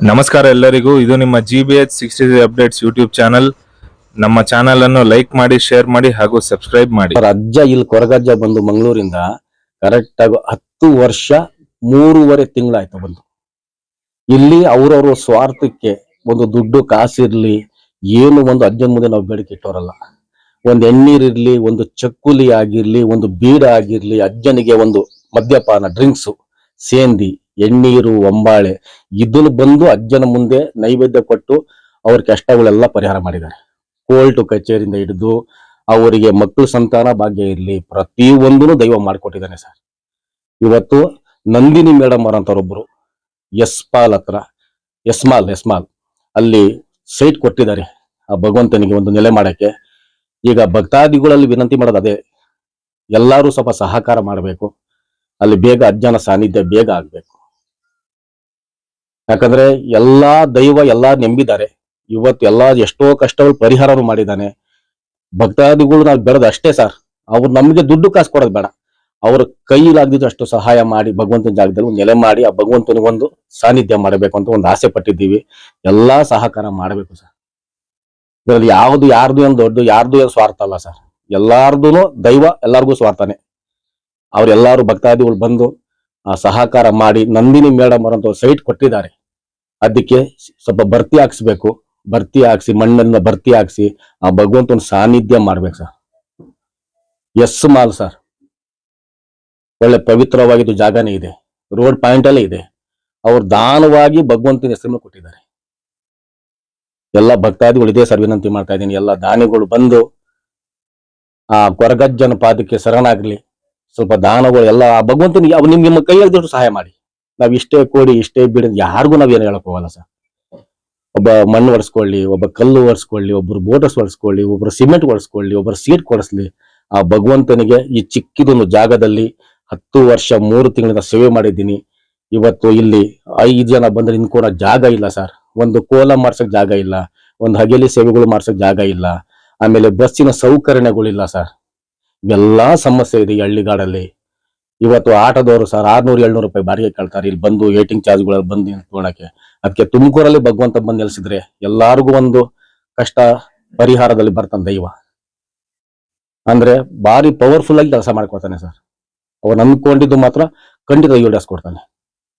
ನಮಸ್ಕಾರ ಎಲ್ಲರಿಗೂ. ಇದು ನಿಮ್ಮ G B H sixty updates YouTube channel ನಮ್ಮ ಚಾನಲ್ ಅನ್ನು ಲೈಕ್ ಮಾಡಿ ಶೇರ್ ಮಾಡಿ ಹಾಗೂ ಸಬ್ಸ್ಕ್ರೈಬ್ ಮಾಡಿ. ಅಜ್ಜ ಇಲ್ಲಿ ಕೊರಗಜ್ಜ ಬಂದು ಮಂಗಳೂರಿಂದ ಕರೆಕ್ಟ್ ಆಗಿ ಹತ್ತು ವರ್ಷ ಮೂರುವರೆ ತಿಂಗಳಾಯ್ತು ಬಂದು. ಇಲ್ಲಿ ಅವ್ರವ್ರ ಸ್ವಾರ್ಥಕ್ಕೆ ಒಂದು ದುಡ್ಡು ಕಾಸಿರ್ಲಿ, ಏನು ಒಂದು ಅಜ್ಜನ ಮುಂದೆ ನಾವು ಬೇಡಿಕೆ ಇಟ್ಟವರಲ್ಲ. ಒಂದು ಎಣ್ಣೀರಿರ್ಲಿ ಒಂದು ಚಕ್ಕುಲಿ ಆಗಿರ್ಲಿ, ಒಂದು ಬೀಡ ಆಗಿರ್ಲಿ, ಅಜ್ಜನಿಗೆ ಒಂದು ಮದ್ಯಪಾನ ಡ್ರಿಂಕ್ಸ್ ಸೇಂದಿ ಎಣ್ಣೀರು, ಒಂಬಾಳೆ, ಇದನ್ನು ಬಂದು ಅಜ್ಜನ ಮುಂದೆ ನೈವೇದ್ಯ ಕೊಟ್ಟು ಅವ್ರ ಕಷ್ಟಗಳೆಲ್ಲ ಪರಿಹಾರ ಮಾಡಿದ್ದಾರೆ. ಕೋರ್ಟು, ಕಚೇರಿಯಿಂದ ಹಿಡಿದು ಅವರಿಗೆ ಮಕ್ಕಳು ಸಂತಾನ ಭಾಗ್ಯ ಇರಲಿ ಪ್ರತಿಯೊಂದೂ ದೈವ ಮಾಡಿಕೊಟ್ಟಿದ್ದಾನೆ ಸರ್. ಇವತ್ತು ನಂದಿನಿ ಮೇಡಮ್ ಅವರಂತವ್ರೊಬ್ರು ಎಸ್ಪಾಲ್ ಹತ್ರ ಎಸ್ಮಾಲ್ ಎಸ್ಮಾಲ್ ಅಲ್ಲಿ ಸೈಟ್ ಕೊಟ್ಟಿದ್ದಾರೆ ಆ ಭಗವಂತನಿಗೆ ಒಂದು ನೆಲೆ ಮಾಡಕ್ಕೆ. ಈಗ ಭಕ್ತಾದಿಗಳಲ್ಲಿ ವಿನಂತಿ ಮಾಡೋದು ಅದೇ, ಎಲ್ಲರೂ ಸ್ವಲ್ಪ ಸಹಕಾರ ಮಾಡಬೇಕು. ಅಲ್ಲಿ ಬೇಗ ಅಜ್ಜನ ಸಾನ್ನಿಧ್ಯ ಬೇಗ ಆಗ್ಬೇಕು. ಯಾಕಂದ್ರೆ ಎಲ್ಲಾ ದೈವ ಎಲ್ಲಾ ನೆಂಬಿದ್ದಾರೆ. ಇವತ್ತು ಎಲ್ಲಾ ಎಷ್ಟೋ ಕಷ್ಟಗಳು ಪರಿಹಾರನು ಮಾಡಿದ್ದಾನೆ. ಭಕ್ತಾದಿಗಳು ನಾವು ಬೆಳೆದ ಅಷ್ಟೇ ಸರ್. ಅವ್ರು ನಮಗೆ ದುಡ್ಡು ಕಾಸು ಕೊಡೋದು ಬೇಡ. ಅವ್ರ ಕೈಲಾಗ್ದಿದ್ದು ಅಷ್ಟು ಸಹಾಯ ಮಾಡಿ ಭಗವಂತನ ಜಾಗದಲ್ಲಿ ನೆಲೆ ಮಾಡಿ ಆ ಭಗವಂತನಿಗೆ ಒಂದು ಸಾನ್ನಿಧ್ಯ ಮಾಡಬೇಕು ಅಂತ ಒಂದು ಆಸೆ ಪಟ್ಟಿದ್ದೀವಿ. ಎಲ್ಲಾ ಸಹಕಾರ ಮಾಡಬೇಕು ಸರ್. ಇದರಲ್ಲಿ ಯಾವ್ದು ಯಾರ್ದು ಏನು ದೊಡ್ಡ, ಯಾರ್ದು ಏನು ಸ್ವಾರ್ಥ ಅಲ್ಲ ಸರ್. ಎಲ್ಲಾರ್ದು ದೈವ ಎಲ್ಲಾರ್ಗೂ ಸ್ವಾರ್ಥನೇ. ಅವ್ರೆಲ್ಲಾರು ಭಕ್ತಾದಿಗಳು ಬಂದು ಆ ಸಹಕಾರ ಮಾಡಿ ನಂದಿನಿ ಮೇಡಮ್ ಅವರಂತ ಸೈಟ್ ಕೊಟ್ಟಿದ್ದಾರೆ. ಅದಕ್ಕೆ ಸ್ವಲ್ಪ ಭರ್ತಿ ಹಾಕ್ಸ್ಬೇಕು. ಭರ್ತಿ ಹಾಕ್ಸಿ, ಮಣ್ಣನ್ನ ಭರ್ತಿ ಹಾಕ್ಸಿ, ಆ ಭಗವಂತನ ಸಾನ್ನಿಧ್ಯ ಮಾಡ್ಬೇಕು ಸರ್. S mall sir. ಒಳ್ಳೆ ಪವಿತ್ರವಾಗಿದ್ದು ಜಾಗನೇ ಇದೆ. ರೋಡ್ ಪಾಯಿಂಟ್ ಅಲ್ಲೇ ಇದೆ. ಅವ್ರು ದಾನವಾಗಿ ಭಗವಂತನ ಹೆಸರನ್ನು ಕೊಟ್ಟಿದ್ದಾರೆ. ಎಲ್ಲ ಭಕ್ತಾದಿಗಳು ಇದೇ ಸರ್ ವಿನಂತಿ ಮಾಡ್ತಾ ಇದ್ದೀನಿ. ಎಲ್ಲ ದಾನಿಗಳು ಬಂದು ಆ ಕೊರಗಜ್ಜನ ಪಾದಕ್ಕೆ ಶರಣಾಗ್ಲಿ. ಸ್ವಲ್ಪ ದಾನಗಳು ಎಲ್ಲ ಭಗವಂತನಿಗೆ ಅವ್ ನಿಮ್ಗೆ ನಿಮ್ಮ ಕೈಯಲ್ಲಿ ಸಹಾಯ ಮಾಡಿ. ನಾವ್ ಇಷ್ಟೇ ಕೊಡಿ, ಇಷ್ಟೇ ಬಿಡಿ ಯಾರಿಗೂ ನಾವ್ ಏನು ಹೇಳಕ್ ಹೋಗಲ್ಲ ಸರ್. ಒಬ್ಬ ಮಣ್ಣು ಒರೆಸ್ಕೊಳ್ಳಿ ಒಬ್ಬ ಕಲ್ಲು ಒರೆಸ್ಕೊಳ್ಳಿ ಒಬ್ರು ಬೋಟರ್ಸ್ ಒರೆಸ್ಕೊಳ್ಳಿ ಒಬ್ರು ಸಿಮೆಂಟ್ ಒರೆಸ್ಕೊಳ್ಳಿ ಒಬ್ರು ಸೀಟ್ ಕೊಡಿಸ್ಲಿ, ಆ ಭಗವಂತನಿಗೆ ಈ ಚಿಕ್ಕಿದೊಂದು ಜಾಗದಲ್ಲಿ ಹತ್ತು ವರ್ಷ ಮೂರು ತಿಂಗಳಿಂದ ಸೇವೆ ಮಾಡಿದ್ದೀನಿ. ಇವತ್ತು ಇಲ್ಲಿ ಐದು ಜನ ಬಂದ್ರೆ ನಿಂತ್ಕೊಳೋ ಜಾಗ ಇಲ್ಲ ಸರ್. ಒಂದು ಕೋಲ ಮಾಡ್ಸಕ್ ಜಾಗ ಇಲ್ಲ, ಒಂದು ಹಗೆಲಿ ಸೇವೆಗಳು ಮಾಡ್ಸಕ್ ಜಾಗ ಇಲ್ಲ, ಆಮೇಲೆ ಬಸ್ಸಿನ ಸೌಕರ್ಯಗಳಿಲ್ಲ ಸರ್. ಎಲ್ಲಾ ಸಮಸ್ಯೆ ಇದೆ ಹಳ್ಳಿಗಾಡಲ್ಲಿ. ಇವತ್ತು ಆಟೋದವರು ಸರ್ ಆರ್ನೂರು, ಏಳ್ನೂರು ರೂಪಾಯಿ ಬಾಡಿಗೆ ಕೇಳ್ತಾರೆ. ಇಲ್ಲಿ ಬಂದು ಏಟಿಂಗ್ ಚಾರ್ಜ್ಗಳಲ್ಲಿ ಬಂದು ನಿಂತ್ಕೊಳಕ್ಕೆ ಅದಕ್ಕೆ ತುಮಕೂರಲ್ಲಿ ಭಗವಂತ ಬಂದು ನೆಲೆಸಿದ್ರೆ ಎಲ್ಲಾರ್ಗೂ ಒಂದು ಕಷ್ಟ ಪರಿಹಾರದಲ್ಲಿ ಬರ್ತಾನೆ ದೈವ. ಅಂದ್ರೆ ಬಾರಿ ಪವರ್ಫುಲ್ ಆಗಿ ಕೆಲಸ ಮಾಡ್ಕೊಡ್ತಾನೆ ಸರ್. ಅವನು ಅಂದ್ಕೊಂಡಿದ್ದು ಮಾತ್ರ ಖಂಡಿತ ಈಡೇರಿಸ್ಕೊಡ್ತಾನೆ.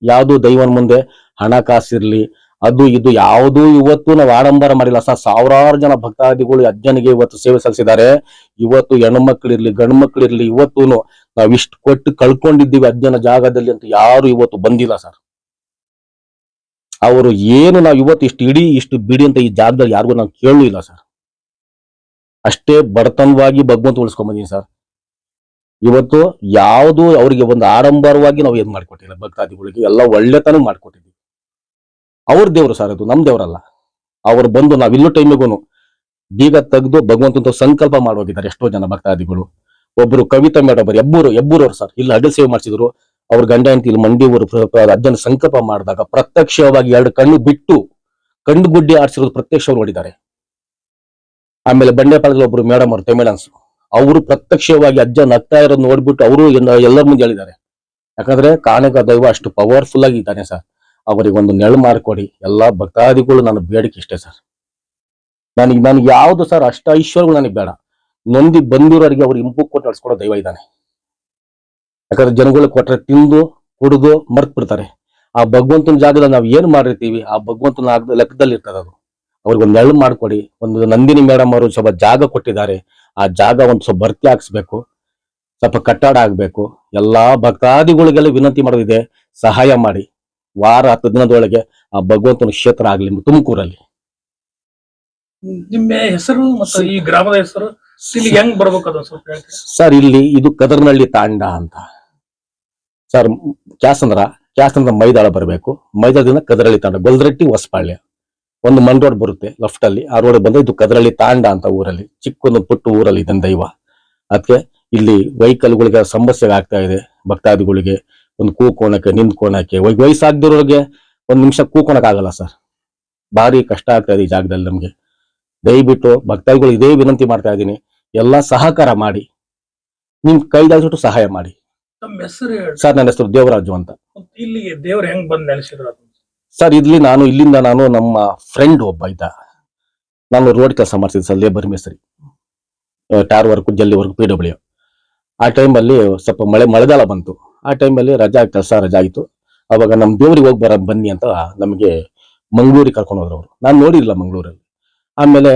ಯಾವುದು ದೈವನ ಮುಂದೆ ಹಣ ಕಾಸಿರ್ಲಿ, ಅದು ಇದು ಯಾವುದು ಇವತ್ತು ನಾವು ಆಡಂಬರ ಮಾಡಿಲ್ಲ. ಸರ್ ಸಾವಿರಾರು ಜನ ಭಕ್ತಾದಿಗಳು ಅಜ್ಜನಿಗೆ ಇವತ್ತು ಸೇವೆ ಸಲ್ಲಿಸಿದ್ದಾರೆ. ಇವತ್ತು ಹೆಣ್ಮಕ್ಳಿರ್ಲಿ ಗಂಡು ಮಕ್ಳಿರ್ಲಿ ಇವತ್ತು ನಾವ್ ಇಷ್ಟು ಕೊಟ್ಟು ಕಳ್ಕೊಂಡಿದ್ದೀವಿ ಅಜ್ಜನ ಜಾಗದಲ್ಲಿ ಅಂತ ಯಾರು ಇವತ್ತು ಬಂದಿಲ್ಲ ಸರ್. ಅವರು ಏನು ನಾವು ಇವತ್ತು ಇಷ್ಟು ಇಡೀ ಇಷ್ಟು ಬಿಡಿ ಅಂತ ಈ ಜಾಗದಲ್ಲಿ ಯಾರಿಗೂ ನಾವು ಕೇಳಲಿಲ್ಲ ಸರ್. ಅಷ್ಟೇ ಬಡತನವಾಗಿ ಭಗವಂತ ಉಳಿಸ್ಕೊಂಬಂದೀನಿ ಸರ್. ಇವತ್ತು ಯಾವುದು ಅವರಿಗೆ ಒಂದು ಆಡಂಬರವಾಗಿ ನಾವು ಏನು ಮಾಡಿಕೊಟ್ಟಿಲ್ಲ, ಭಕ್ತಾದಿಗಳಿಗೆ ಎಲ್ಲ ಒಳ್ಳೆತನ ಮಾಡ್ಕೊಟ್ಟಿದ್ದೀವಿ. ಅವ್ರ ದೇವರು ಸರ್ ಅದು ನಮ್ಮ ದೇವರಲ್ಲ. ಅವ್ರು ಬಂದು ನಾವಿಲ್ಲೋ ಟೈಮಿಗೂ ಬೀಗ ತೆಗೆದು ಭಗವಂತ ಸಂಕಲ್ಪ ಮಾಡೋಗಿದ್ದಾರೆ ಎಷ್ಟೋ ಜನ ಭಕ್ತಾದಿಗಳು. ಒಬ್ರು ಕವಿತಾ ಮೇಡಮ್ ಎಬ್ಬೂರು, ಎಬ್ಬೂರವ್ರು ಸರ್. ಇಲ್ಲಿ ಅಡ್ಡ ಸೇವೆ ಮಾಡಿಸಿದ್ರು. ಅವ್ರ ಗಂಡ ಅಂತ ಇಲ್ಲಿ ಮಂಡಿ ಊರು ಅಜ್ಜನ ಸಂಕಲ್ಪ ಮಾಡಿದಾಗ ಪ್ರತ್ಯಕ್ಷವಾಗಿ ಎರಡು ಕಣ್ಣು ಬಿಟ್ಟು ಕಣ್ಣು ಗುಡ್ಡಿ ಆರಿಸಿರೋದು ಪ್ರತ್ಯಕ್ಷ ನೋಡಿದ್ದಾರೆ. ಆಮೇಲೆ ಬಂಡೆಪಾಳದಲ್ಲಿ ಒಬ್ರು ಮೇಡಮ್ ಅವರು, ತಮಿಳನ್ಸ್. ಅವರು ಪ್ರತ್ಯಕ್ಷವಾಗಿ ಅಜ್ಜ ನಗ್ತಾ ಇರೋದು ನೋಡ್ಬಿಟ್ಟು ಅವರು ಎಲ್ಲರ ಮುಂದೆ ಹೇಳಿದ್ದಾರೆ. ಯಾಕಂದ್ರೆ ಕಾನಕ ದೈವ ಅಷ್ಟು ಪವರ್ಫುಲ್ ಆಗಿ ಇದ್ದಾನೆ ಸರ್. ಅವರಿಗೆ ಒಂದು ನೆರಳು ಮಾಡಿಕೊಡಿ ಎಲ್ಲಾ ಭಕ್ತಾದಿಗಳು ನನ್ನ ಬೇಡಿಕೆ ಇಷ್ಟೇ ಸರ್. ನನಗೆ ನನಗೆ ಯಾವುದು ಸರ್ ಅಷ್ಟ ಐಶ್ವರ್ಯಗಳು ನನಗೆ ಬೇಡ. ನೊಂದಿ ಬಂದಿರೋರಿಗೆ ಅವ್ರಿಗೆ ಇಂಪು ಕೊಟ್ಟು ನಡ್ಸ್ಕೊಡೋ ದೈವ ಇದ್ದಾನೆ. ಯಾಕಂದ್ರೆ ಜನಗಳು ಕೊಟ್ರೆ ತಿಂದು, ಕುಡಿದು ಮರ್ತ್ ಬಿಡ್ತಾರೆ ಆ ಭಗವಂತನ ಜಾಗದಲ್ಲಿ ನಾವು ಏನ್ ಮಾಡಿರ್ತೀವಿ, ಆ ಭಗವಂತನ ಲೆಕ್ಕದಲ್ಲಿ ಇರ್ತದೆ ಅದು. ಅವ್ರಿಗೆ ಒಂದು ನೆರಳು ಮಾಡ್ಕೊಡಿ, ಒಂದು ನಂದಿನಿ ಮೇಡಮ್ ಅವರು ಸ್ವಲ್ಪ ಜಾಗ ಕೊಟ್ಟಿದ್ದಾರೆ. ಆ ಜಾಗ ಒಂದು ಸ್ವಲ್ಪ ಭರ್ತಿ ಹಾಕ್ಸ್ಬೇಕು. ಸ್ವಲ್ಪ ಕಟ್ಟಡ ಆಗ್ಬೇಕು. ಎಲ್ಲಾ ಭಕ್ತಾದಿಗಳಿಗೆಲ್ಲ ವಿನಂತಿ ಮಾಡೋದಿದೆ, ಸಹಾಯ ಮಾಡಿ. ವಾರ ಹತ್ತು ದಿನದೊಳಗೆ ಆ ಭಗವಂತನ ಕ್ಷೇತ್ರ ಆಗ್ಲಿ ತುಮಕೂರಲ್ಲಿ. ನಿಮ್ಮ ಹೆಸರು ಮತ್ತು ಈ ಗ್ರಾಮದ ಹೆಸರು? ಸರ್, ಇಲ್ಲಿ ಇದು ಕದರ್ನಳ್ಳಿ ತಾಂಡ ಅಂತ. ಸರ್, ಕ್ಯಾಸಂದ್ರ ಕ್ಯಾಸಂದ್ರ ಮೈದಾಳ ಬರಬೇಕು. ಮೈದಾಳದಿಂದ ಕದರಳ್ಳಿ ತಾಂಡ ಗೊಲ್ದರಟ್ಟಿ ಹೊಸಪಾಳ್ಯ ಒಂದು ಮಣ್ ರೋಡ್ ಬರುತ್ತೆ ಲೆಫ್ಟ್ ಅಲ್ಲಿ. ಆ ರೋಡ್ ಬಂದ್ರೆ ಇದು ಕದರಳ್ಳಿ ತಾಂಡ ಅಂತ ಊರಲ್ಲಿ, ಚಿಕ್ಕೊಂದು ಪುಟ್ಟು ಊರಲ್ಲಿ ಇದನ್ನ ದೈವ. ಅದಕ್ಕೆ ಇಲ್ಲಿ ವೆಹಿಕಲ್ಗಳಿಗೆ ಸಮಸ್ಯೆ ಆಗ್ತಾ ಇದೆ, ಭಕ್ತಾದಿಗಳಿಗೆ. ಒಂದು ಕೂಕೋಣಕ್ಕೆ ನಿಂತ್ಕೋಣಕ್ಕೆ ವಯ್- ವಯಸ್ಸಾಗ್ದಿರೋರಿಗೆ ಒಂದು ನಿಮಿಷ ಕೂಕೋಣಕ್ಕಾಗಲ್ಲ ಸರ್. ಭಾರಿ ಕಷ್ಟ ಆಗ್ತಾ ಇದೆ ಈ ಜಾಗದಲ್ಲಿ ನಮ್ಗೆ. ದಯವಿಟ್ಟು ಭಕ್ತಾದಿಗಳು ಇದೇ ವಿನಂತಿ ಮಾಡ್ತಾ ಇದ್ದೀನಿ. ಎಲ್ಲ ಸಹಕಾರ ಮಾಡಿ ನಿಮ್ ಕೈದಾದಷ್ಟು ಸಹಾಯ ಮಾಡಿ. ತಮ್ಮ ಹೆಸರು ಹೇಳಿ. ಸರ್ ನನ್ನ ಹೆಸರು ದೇವರಾಜು ಅಂತ. ಇಲ್ಲಿ ಇಲ್ಲಿಗೆ ದೇವ್ರು ಹೆಂಗ್ ಬಂದ್ ನೆಲೆಸಿದ್ರು ಸರ್ ಇಲ್ಲಿ ನಾನು ಇಲ್ಲಿಂದ ನಾನು ನಮ್ಮ ಫ್ರೆಂಡ್ ಒಬ್ಬ ಇದ್ದ. ನಾನು ರೋಡ್ ಕೆಲಸ ಮಾಡ್ತಿದ್ದೆ ಸರ್ ಲೇಬರ್ ಮೇಸ್ತ್ರಿ. ಟಾರ್ ವರ್ಕ್ ಜಲ್ಲಿ ವರ್ಕ್ ಪಿ ಡಬ್ಲ್ಯೂ ಆ ಟೈಮಲ್ಲಿ ಸ್ವಲ್ಪ ಮಳೆ ಮಳೆಗಾಲ ಬಂತು. ಆ ಟೈಮಲ್ಲಿ ರಜಾ ಕೆಲಸ ರಜಾ ಆಯಿತು. ಅವಾಗ ನಮ್ಮ ದೇವ್ರಿಗೆ ಹೋಗಿ ಬರ ಬನ್ನಿ ಅಂತ ನಮಗೆ ಮಂಗಳೂರಿಗೆ ಕರ್ಕೊಂಡು ಹೋದ್ರು ಅವರು. ನಾನು ನೋಡಿಲ್ಲ ಮಂಗಳೂರಲ್ಲಿ. ಆಮೇಲೆ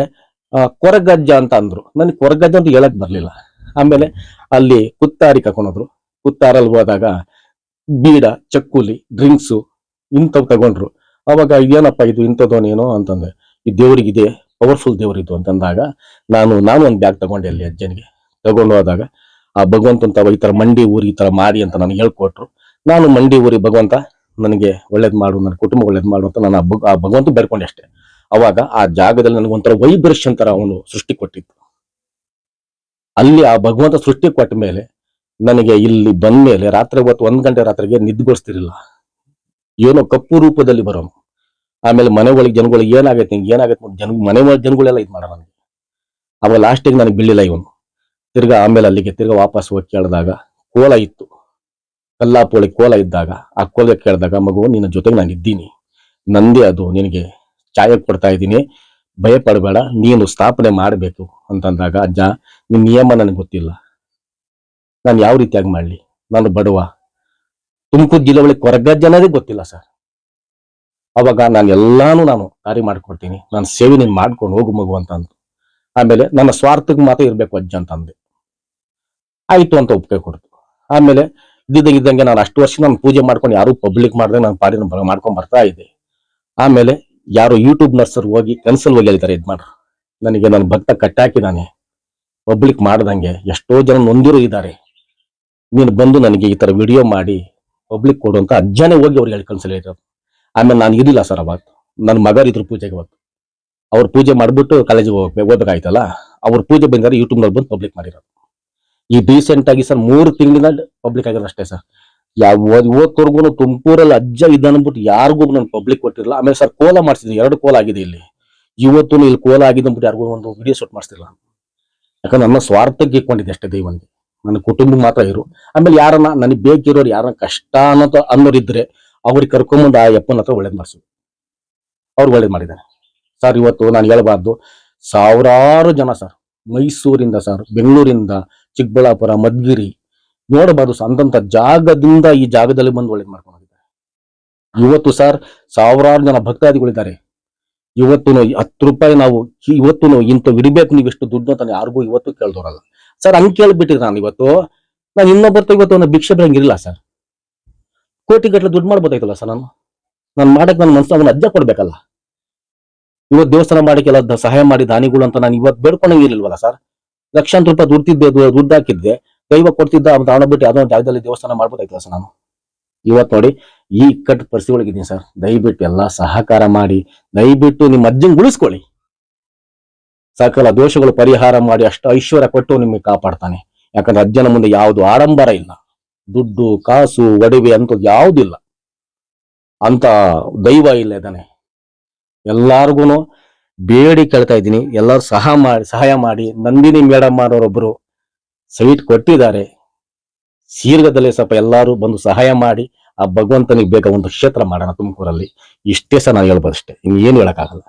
ಕೊರಗಜ್ಜ ಅಂತ ಅಂದ್ರು. ನನಗೆ ಕೊರಗಜ್ಜ ಅಂತ ಹೇಳಕ್ ಬರ್ಲಿಲ್ಲ. ಆಮೇಲೆ ಅಲ್ಲಿ ಕುತ್ತಾರಿ ಕರ್ಕೊಂಡೋದ್ರು. ಕುತ್ತಾರಲ್ಲಿ ಹೋದಾಗ ಬೀಡ, ಚಕ್ಕುಲಿ ಡ್ರಿಂಕ್ಸು ಇಂಥವು ತಗೊಂಡ್ರು. ಅವಾಗ ಇದೇನಪ್ಪ ಇದು ಇಂಥದ್ದೋನೇನೋ ಅಂತಂದೆ, ಈ ದೇವರಿಗಿದೆ ಪವರ್ಫುಲ್ ದೇವರಿದು ಅಂತಂದಾಗ, ನಾನು ನಾನು ಒಂದು ಬ್ಯಾಗ್ ತಗೊಂಡೆ ಅಲ್ಲಿ ಅಜ್ಜನಿಗೆ. ತಗೊಂಡು ಹೋದಾಗ, ಆ ಭಗವಂತಂತ ಈ ಥರ ಮಂಡಿ ಊರಿ ಈ ತರ ಮಾಡಿ ಅಂತ ನನಗೆ ಹೇಳ್ಕೊಟ್ರು. ನಾನು ಮಂಡಿ ಊರಿ ಭಗವಂತ, ನನಗೆ ಒಳ್ಳೇದು ಮಾಡು, ನನ್ನ ಕುಟುಂಬ ಒಳ್ಳೇದು ಮಾಡು ಅಂತ ನಾನು ಆ ಭಗವಂತ ಬೇಡ್ಕೊಂಡೆ ಅಷ್ಟೇ. ಅವಾಗ ಆ ಜಾಗದಲ್ಲಿ ನನಗೆ ಒಂಥರ ವೈಬ್ರೇಷನ್ ತರ ಅವನು ಸೃಷ್ಟಿ ಕೊಟ್ಟಿತ್ತು ಅಲ್ಲಿ ಆ ಭಗವಂತ ಸೃಷ್ಟಿ ಕೊಟ್ಟ ಮೇಲೆ ನನಗೆ ಇಲ್ಲಿ ಬಂದ ಮೇಲೆ ರಾತ್ರಿ ಹೊತ್ತು ಒಂದ್ ಗಂಟೆ ರಾತ್ರಿಗೆ ನಿದ್ಗೊಳಿಸ್ತಿರಲಿಲ್ಲ ಏನೋ ಕಪ್ಪು ರೂಪದಲ್ಲಿ ಬರೋನು. ಆಮೇಲೆ ಮನೆ ಒಳಗೆ ಜನಗಳಿಗೆ ಏನಾಗೈತೆ, ನಿಂಗೆ ಏನಾಗೈತೆ ಜನ ಮನೆ ಜನಗಳೆಲ್ಲ ಇದು ಮಾಡೋಣ ನನಗೆ. ಅವಾಗ ಲಾಸ್ಟಿಗೆ ನನಗೆ ಬಿಳಿಲ್ಲ ಇವನು. ತಿರ್ಗಾ ಆಮೇಲೆ ಅಲ್ಲಿಗೆ ತಿರ್ಗಾ ವಾಪಸ್ ಹೋಗಿ ಕೇಳಿದಾಗ ಕೋಲ ಇತ್ತು. ಕಲ್ಲಾಪೋಳಿ ಕೋಲ ಇದ್ದಾಗ ಆ ಕೋಲ ಕೇಳಿದಾಗ, ಮಗು, ನಿನ್ನ ಜೊತೆಗೆ ನಾನು ಇದ್ದೀನಿ ನಂದೇ ಅದು, ನಿನಗೆ ಚಾಯ ಕೊಡ್ತಾ ಇದ್ದೀನಿ. ಭಯ ಪಡಬೇಡ, ನೀನು ಸ್ಥಾಪನೆ ಮಾಡಬೇಕು ಅಂತಂದಾಗ, ಅಜ್ಜ ನಿನ್ನ ನಿಯಮ ನನಗೆ ಗೊತ್ತಿಲ್ಲ. ನಾನು ಯಾವ ರೀತಿಯಾಗಿ ಮಾಡಲಿ? ನಾನು ಬಡವ. ತುಮಕೂರು ಜಿಲ್ಲೆ ಒಳಗೆ ಕೊರಗ ಜನರೇ ಗೊತ್ತಿಲ್ಲ ಸರ್. ಅವಾಗ ನಾನು ಎಲ್ಲಾನು ನಾನು ಕಾರ್ಯ ಮಾಡ್ಕೊಡ್ತೀನಿ. ನಾನು ಸೇವೆ ನೀನು ಮಾಡ್ಕೊಂಡು ಹೋಗು ಮಗು ಅಂತಂದು. ಅಂತು ಆಮೇಲೆ ನನ್ನ ಸ್ವಾರ್ಥಕ್ಕೆ ಮಾತ್ರ ಇರಬೇಕು ಅಜ್ಜ ಅಂತ ಅಂದೆ ಆಯ್ತು ಅಂತ ಒಪ್ಪಿಗೆ ಕೊಡ್ತು. ಆಮೇಲೆ ಇದ್ದಿದ್ದಂಗೆ ಇದ್ದಂಗೆ ನಾನು ಅಷ್ಟು ವರ್ಷ ನಾನು ಪೂಜೆ ಮಾಡ್ಕೊಂಡು ಯಾರು ಪಬ್ಲಿಕ್ ಮಾಡಿದ್ರೆ ನಾನು ಪಾಡಿನ ಮಾಡ್ಕೊಂಡ್ ಬರ್ತಾ ಇದ್ದೆ. ಆಮೇಲೆ ಯಾರೋ ಯೂಟ್ಯೂಬ್ ನರ್ಸರ್ ಹೋಗಿ ಕನ್ಸಲ್ ಹೋಗಿ ಹೇಳ್ತಾರೆ ಇದು ಮಾಡ್ರು. ನನಗೆ ನನ್ನ ಭಕ್ತ ಕಟ್ಟಾಕಿದ್ದಾನೆ ಪಬ್ಲಿಕ್ ಮಾಡ್ದಂಗೆ ಎಷ್ಟೋ ಜನ ನೊಂದಿರು ಇದ್ದಾರೆ. ನೀನು ಬಂದು ನನಗೆ ಈ ಥರ ವಿಡಿಯೋ ಮಾಡಿ ಪಬ್ಲಿಕ್ ಕೊಡು ಅಂತ ಅಜ್ಜನೇ ಹೋಗಿ ಅವ್ರಿಗೆ ಹೇಳಿ ಕನ್ಸಲ್ ಹೇಳಿದ್ರು. ಆಮೇಲೆ ನಾನು ಇರಲಿಲ್ಲ ಸರ್ ಅವತ್ತು. ನನ್ನ ಮಗರಿದ್ರು ಪೂಜೆಗೆ ಅವತ್ತು. ಅವ್ರು ಪೂಜೆ ಮಾಡಿಬಿಟ್ಟು ಕಾಲೇಜಿಗೆ ಹೋಗ್ಬೇಕು ಓದಬೇಕಾಯ್ತಲ್ಲ ಅವ್ರ ಪೂಜೆ ಬಂದರೆ ಯೂಟ್ಯೂಬ್ನಲ್ಲಿ ಬಂದು ಪಬ್ಲಿಕ್ ಮಾಡಿರೋದು. ಈ ರೀಸೆಂಟಾಗಿ ಸರ್ ಮೂರು ತಿಂಗಳಿಂದ ಪಬ್ಲಿಕ್ ಆಗಿರೋದು ಅಷ್ಟೇ ಸರ್. ಯಾವ ಇವತ್ತವರೆಗೂ ತುಮಕೂರಲ್ಲಿ ಅಜ್ಜ ಇದ್ದಾನಂದ್ಬಿಟ್ಟು ಯಾರಿಗೂ ನಾನು ಪಬ್ಲಿಕ್ ಕೊಟ್ಟಿರಲ್ಲ. ಆಮೇಲೆ ಸರ್ ಕೋಲ ಮಾಡಿಸಿದ್ವಿ ಎರಡು ಕೋಲ ಆಗಿದೆ ಇಲ್ಲಿ. ಇವತ್ತು ಇಲ್ಲಿ ಕೋಲ ಆಗಿದೆ ಅಂದ್ಬಿಟ್ಟು ಯಾರಿಗೂ ಒಂದು ವಿಡಿಯೋ ಶೂಟ್ ಮಾಡಿಸ್ತಿಲ್ಲ. ಯಾಕಂದ್ರೆ ನನ್ನ ಸ್ವಾರ್ಥಕ್ಕೆ ಇಟ್ಕೊಂಡಿದ್ದೆ ಅಷ್ಟೇ ದೈವನಿಗೆ. ನನ್ನ ಕುಟುಂಬ ಮಾತ್ರ ಇರು. ಆಮೇಲೆ ಯಾರನ್ನ ನನಗೆ ಬೇಕಿರೋರು ಯಾರನ್ನ ಕಷ್ಟ ಅನ್ನೋ ಅನ್ನೋರಿದ್ರೆ ಅವ್ರಿಗೆ ಕರ್ಕೊಂಬಂದು ಆ ಯಪ್ಪನ ಹತ್ರ ಒಳ್ಳೇದು ಮಾಡಿಸಿ. ಅವ್ರಿಗೆ ಒಳ್ಳೇದು ಮಾಡಿದ್ದಾರೆ ಸರ್ ಇವತ್ತು ನಾನು ಹೇಳಬಾರ್ದು. ಸಾವಿರಾರು ಜನ ಸರ್ ಮೈಸೂರಿಂದ ಸರ್ ಬೆಂಗಳೂರಿಂದ ಚಿಕ್ಕಬಳ್ಳಾಪುರ, ಮದ್ಗಿರಿ ನೋಡಬಾರ್ದು ಅಂತಂತ ಜಾಗದಿಂದ ಈ ಜಾಗದಲ್ಲಿ ಬಂದು ಒಳ್ಳೇದ್ ಮಾಡ್ಕೊಂಡು ಹೋಗಿದ್ದಾರೆ ಇವತ್ತು ಸರ್ ಸಾವಿರಾರು ಜನ ಭಕ್ತಾದಿಗಳಿದ್ದಾರೆ. ಇವತ್ತು ಹತ್ತು ರೂಪಾಯಿ ನಾವು ಇವತ್ತು ಇಂಥ ಇಡಬೇಕು ನೀವು ಎಷ್ಟು ದುಡ್ಡು ಅಂತ ಯಾರಿಗೂ ಇವತ್ತು ಕೇಳ್ದೋರಲ್ಲ. ಸರ್ ಹಂಗೆ ಕೇಳ್ಬಿಟ್ಟಿದ್ರೆ ನಾನು ಇವತ್ತು. ನಾನು ಇನ್ನೊಬ್ಬರ್ತ ಇವತ್ತು ಒಂದು ಭಿಕ್ಷೆ ಬರಂಗಿರಲಿಲ್ಲ ಸರ್. ಕೋಟಿ ಗಟ್ಟಲೆ ದುಡ್ಡು ಮಾಡ್ಬೋದಾಯ್ತಲ್ಲ ಸರ್ ನಾನು? ನಾನು ಮಾಡಕ್ಕೆ ನನ್ನ ಮನಸ್ಸು ಅವನ ಅಜ್ಜ ಕೊಡ್ಬೇಕಲ್ಲ. ಇವತ್ತು ದೇವಸ್ಥಾನ ಮಾಡಕ್ಕೆಲ್ಲ ಸಹಾಯ ಮಾಡಿ ದಾನಿಗಳು ಅಂತ ನಾನು ಇವತ್ತು ಬೇಡ್ಕೊಂಡಂಗಿರ್ಲಿಲ್ವಲ್ಲ ಸರ್? ಲಕ್ಷಾಂತರ ರೂಪಾಯಿ ದುಡ್ಡಿದ್ದೆ ದುಡ್ಡು ಹಾಕಿದ್ದೆ. ದೈವ ಕೊಡ್ತಿದ್ದ ಅವ್ನು ತಗೊಂಡ್ಬಿಟ್ಟು ಬಿಟ್ಟು ಅದೊಂದು ಜಾಗದಲ್ಲಿ ದೇವಸ್ಥಾನ ಮಾಡ್ಬೋದಾಯ್ತಲ್ಲ ಸರ್ ನಾನು. ಇವತ್ತು ನೋಡಿ ಈ ಕಟ್ ಪರಿಸ್ಥಿತಿ ಒಳಗಿದ್ದೀನಿ ಸರ್. ದಯವಿಟ್ಟು ಎಲ್ಲ ಸಹಕಾರ ಮಾಡಿ, ದಯವಿಟ್ಟು ನಿಮ್ಮ ಅಜ್ಜನ್ ಉಳಿಸ್ಕೊಳ್ಳಿ ಸಕಲ ದೋಷಗಳು ಪರಿಹಾರ ಮಾಡಿ ಅಷ್ಟು ಐಶ್ವರ್ಯ ಕೊಟ್ಟು ನಿಮಗೆ ಕಾಪಾಡ್ತಾನೆ. ಯಾಕಂದ್ರೆ ಅಜ್ಜನ ಮುಂದೆ ಯಾವುದು ಆಡಂಬರ ಇಲ್ಲ. ದುಡ್ಡು, ಕಾಸು, ಒಡವೆ ಅಂತದ್ದು ಯಾವುದಿಲ್ಲ ಅಂತ ದೈವ ಇಲ್ಲ ಇದ್ದಾನೆ. ಎಲ್ಲಾರ್ಗು ಬೇಡಿ ಕೇಳ್ತಾ ಇದ್ದೀನಿ. ಎಲ್ಲರೂ ಸಹ ಮಾಡಿ ಸಹಾಯ ಮಾಡಿ. ನಂದಿನಿ ಮೇಡಮ್ ಅವರೊಬ್ಬರು ಸೈಟ್ ಕೊಟ್ಟಿದ್ದಾರೆ. ಶೀರ್ಘದಲ್ಲೇ ಸ್ವಲ್ಪ ಎಲ್ಲರೂ ಬಂದು ಸಹಾಯ ಮಾಡಿ ಆ ಭಗವಂತನಿಗೆ ಬೇಕಾದ ಒಂದು ಕ್ಷೇತ್ರ ಮಾಡೋಣ ತುಮಕೂರಲ್ಲಿ. ಇಷ್ಟೇ ಸಹ ನಾನು ಹೇಳ್ಬೋದು ಅಷ್ಟೇ. ಇನ್ನು ಏನು ಹೇಳಕ್ಕಾಗಲ್ಲ.